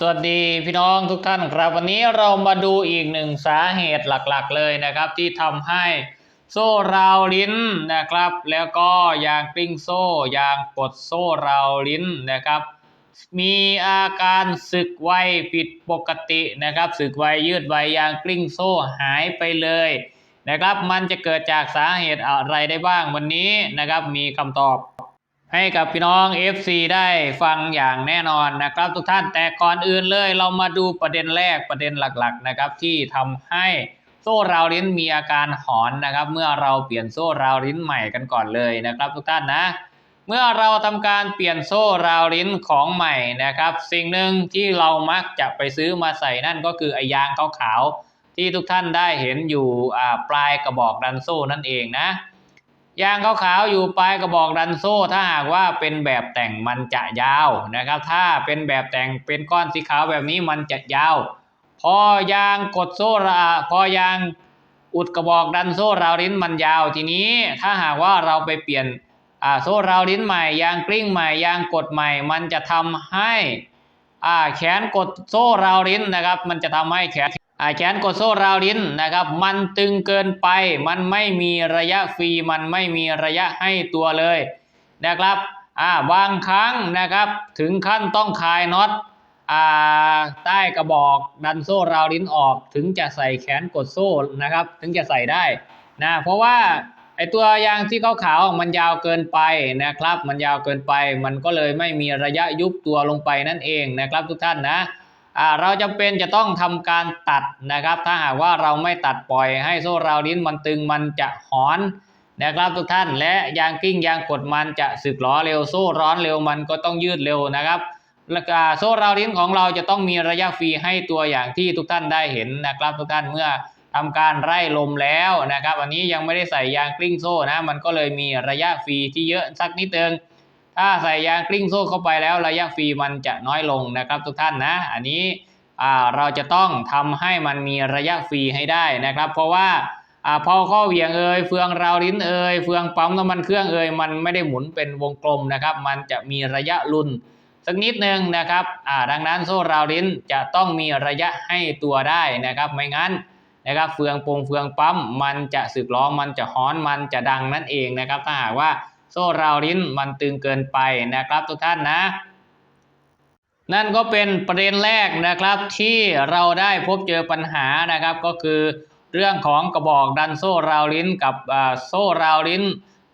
สวัสดีพี่น้องทุกท่านครับ วันนี้เรามาดูอีกหนึ่งสาเหตุหลักๆ เลยนะครับ ที่ทำให้โซ่ราวลิ้นนะครับ แล้วก็ยางกลิ้งโซ่ยางกดโซ่ราวลิ้นนะครับ มีอาการสึกไวผิดปกตินะครับสึกไวยืดไวยางกลิ้งโซ่หายไปเลยนะครับ มันจะเกิดจากสาเหตุอะไรได้บ้างวันนี้นะครับ มีคำตอบ ให้กับพี่น้อง FC ได้ฟังอย่างแน่นอนนะครับทุกท่านแต่ก่อนอื่นเลย เรามาดูประเด็นแรกประเด็นหลักๆนะครับที่ทำให้โซ่ราวลิ้นมีอาการหอนนะครับ เมื่อเราเปลี่ยนโซ่ราวลิ้นใหม่กันก่อนเลยนะครับ ทุกท่านนะ เมื่อเราทำการเปลี่ยนโซ่ราวลิ้นของใหม่นะครับ สิ่งหนึ่งที่เรามักจะไปซื้อมาใส่นั่นก็คือไอยางขาวๆที่ทุกท่านได้เห็นอยู่อ่าปลายกระบอกดันโซ่นั่นเองนะ ยางขาวๆอยู่ปลายกระบอกดันโซ่ ถ้าหากว่าเป็นแบบแต่งมันจะยาวนะครับ ถ้าเป็นแบบแต่งเป็นก้อนสีขาวแบบนี้มันจะยาว พอยางกดโซ่ระพอยางอุดกระบอกดันโซ่ราวลิ้นมันยาวทีนี้ถ้าหากว่าเราไปเปลี่ยนโซ่ราวลิ้นใหม่ ยางกลิ้งใหม่ยางกดใหม่ มันจะทำให้แขนกดโซ่ราวลิ้นนะครับ มันจะทำให้แขน แขนกดโซ่ราวลิ้นนะครับ มันตึงเกินไป มันไม่มีระยะฟรี มันไม่มีระยะให้ตัวเลยนะครับอ่าบางครั้งนะครับถึงขั้นต้องคลายน็อตอ่าใต้กระบอกดันโซ่ราวลิ้นออก ถึงจะใส่แขนกดโซ่นะครับ ถึงจะใส่ได้นะเพราะว่าไอตัวยางที่ขาวๆมันยาวเกินไปนะครับ มันยาวเกินไป มันก็เลยไม่มีระยะยุบตัวลงไปนั่นเองนะครับทุกท่านนะ เราจำเป็นจะต้องทำการตัดนะครับ ถ้าหากว่าเราไม่ตัดปล่อยให้โซ่ราวลิ้นมันตึงมันจะหอนนะครับทุกท่านและยางกิ้งยางกดมันจะสึกหรอเร็วโซ่ร้อนเร็วมันก็ต้องยืดเร็วนะครับแล้วก็โซ่ราวลิ้นของเราจะต้องมีระยะฟรีให้ตัวอย่างที่ทุกท่านได้เห็นนะครับ ทุกท่านเมื่อทำการไล่ลมแล้วนะครับ อันนี้ยังไม่ได้ใส่ยางกลิ้งโซ่นะมันก็เลยมีระยะฟรีที่เยอะสักนิดนึง ถ้าใส่ยางกลิ้งโซ่เข้าไปแล้วระยะฟรีมันจะน้อยลงนะครับทุกท่านนะ อันนี้เราจะต้องทำให้มันมีระยะฟรีให้ได้นะครับ เพราะว่าอพอข้อเหวี่ยงเอ่ยเฟืองราวลิ้นเอ่ยเฟืองปั๊มน้ำมันเครื่องเอ่ยมันไม่ได้หมุนเป็นวงกลมนะครับ มันจะมีระยะรุนสักนิดนึงนะครับดังนั้นโซ่ราวลิ้นจะต้องมีระยะให้ตัวได้นะครับ ไม่งั้นนะครับเฟืองปงเฟืองปั๊มมันจะสึกล้อมันจะฮ้อนมันจะดังนั่นเองนะครับ ถ้าหากว่า โซ่ราวลิ้นมันตึงเกินไปนะครับทุกท่านนะ นั่นก็เป็นประเด็นแรกนะครับที่เราได้พบเจอปัญหานะครับก็คือเรื่องของกระบอกดันโซ่ราวลิ้นกับโซ่ราวลิ้น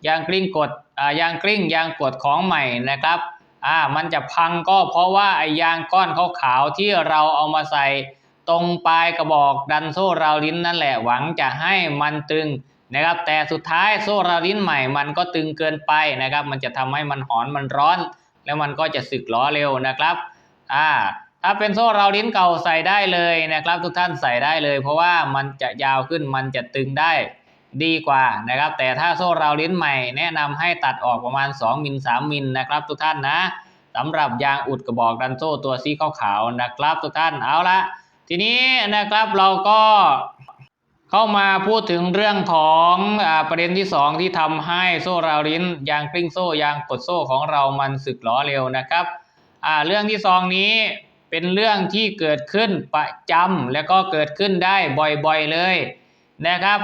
ยางกลิ้งกดยางกลิ้งยางกดของใหม่นะครับอ่ามันจะพังก็เพราะว่าไอ้ยางก้อนขาวๆที่เราเอามาใส่ตรงปลายกระบอกดันโซ่ราวลิ้นนั่นแหละหวังจะให้มันตึง นะครับแต่สุดท้ายโซ่ราลิ้นใหม่มันก็ตึงเกินไปนะครับ มันจะทำให้มันหอนมันร้อน แล้วมันก็จะสึกล้อเร็วนะครับอ่าถ้าเป็นโซ่ราลิ้นเก่าใส่ได้เลยนะครับ ทุกท่านใส่ได้เลย เพราะว่ามันจะยาวขึ้นมันจะตึงได้ดีกว่านะครับ แต่ถ้าโซ่ราลิ้นใหม่ แนะนำให้ตัดออกประมาณ 2มิล3มิลนะครับ ทุกท่านนะสำหรับยางอุดกระบอกดันโซ่ตัวสีขาวๆนะครับ ทุกท่านเอาละทีนี้นะครับเราก็ เข้ามาพูดถึงเรื่องของอประเด็นที่สองที่ทำให้โซ่ราวลิ้นยางกลิ้งโซ่ยางกดโซ่ของเรามันสึกหลอเร็วนะครับเรื่องที่สองนี้เป็นเรื่องที่เกิดขึ้นประจำและก็เกิดขึ้นได้บ่อยๆเลยนะครับ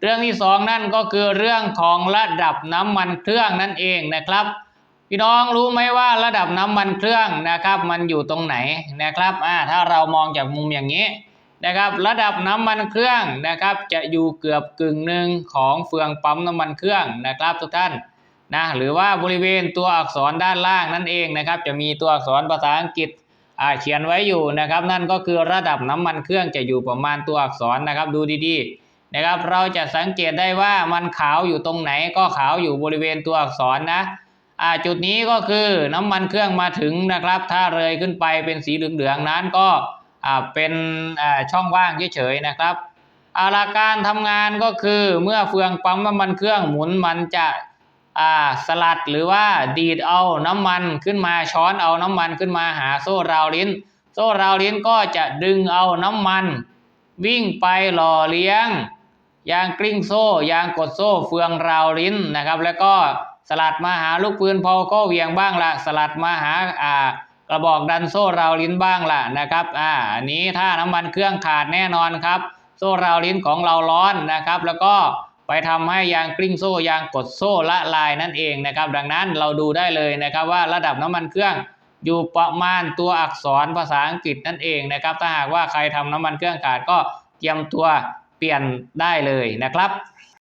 เรื่องที่สองนั่นก็คือเรื่องของระดับน้ำมันเครื่องนั่นเองนะครับพี่น้องรู้ไหมว่าระดับน้ำมันเครื่องนะครับ มันอยู่ตรงไหนนะครับอ่าถ้าเรามองจากมุมอย่างนี้ นะครับระดับน้ำมันเครื่องนะครับจะอยู่เกือบกึ่งหนึ่งของเฟืองปั๊มน้ำมันเครื่องนะครับทุกท่านนะหรือว่าบริเวณตัวอักษรด้านล่างนั่นเองนะครับจะมีตัวอักษรภาษาอังกฤษเขียนไว้อยู่นะครับ นั่นก็คือระดับน้ำมันเครื่องจะอยู่ประมาณตัวอักษรนะครับดูดีๆนะครับเราจะสังเกตได้ว่ามันขาวอยู่ตรงไหนก็ขาวอยู่บริเวณตัวอักษรนะจุดนี้ก็คือน้ำมันเครื่องมาถึงนะครับ ถ้าเลยขึ้นไปเป็นสีเหลืองๆนั้นก็ เป็นช่องว่างเฉยๆนะครับอาลาการทำงานก็คือเมื่อเฟืองปั๊มน้ำมันเครื่องหมุนมันจะสลัดหรือว่าดีดเอาน้ำมันขึ้นมาช้อนเอาน้ำมันขึ้นมาหาโซ่ราวลิ้น โซ่ราวลิ้นก็จะดึงเอาน้ำมัน วิ่งไปหล่อเลี้ยง ยางกลิ้งโซ่ยางกดโซ่เฟืองราวลิ้นนะครับ แล้วก็สลัดมาหาลูกปืนพอก็เวียงบ้างละสลัดมาหาอ่า ระบอกดันโซ่ราวลิ้นบ้างล่ะนะครับอ่าอันนี้ถ้าน้ำมันเครื่องขาดแน่นอนครับ โซ่ราวลิ้นของเราร้อนนะครับ แล้วก็ไปทำให้ยางกลิ้งโซ่ยางกดโซ่ละลายนั่นเองนะครับ ดังนั้นเราดูได้เลยนะครับว่าระดับน้ำมันเครื่องอยู่ประมาณตัวอักษรภาษาอังกฤษนั่นเองนะครับ ถ้าหากว่าใครทำน้ำมันเครื่องขาดก็เตรียมตัวเปลี่ยนได้เลยนะครับ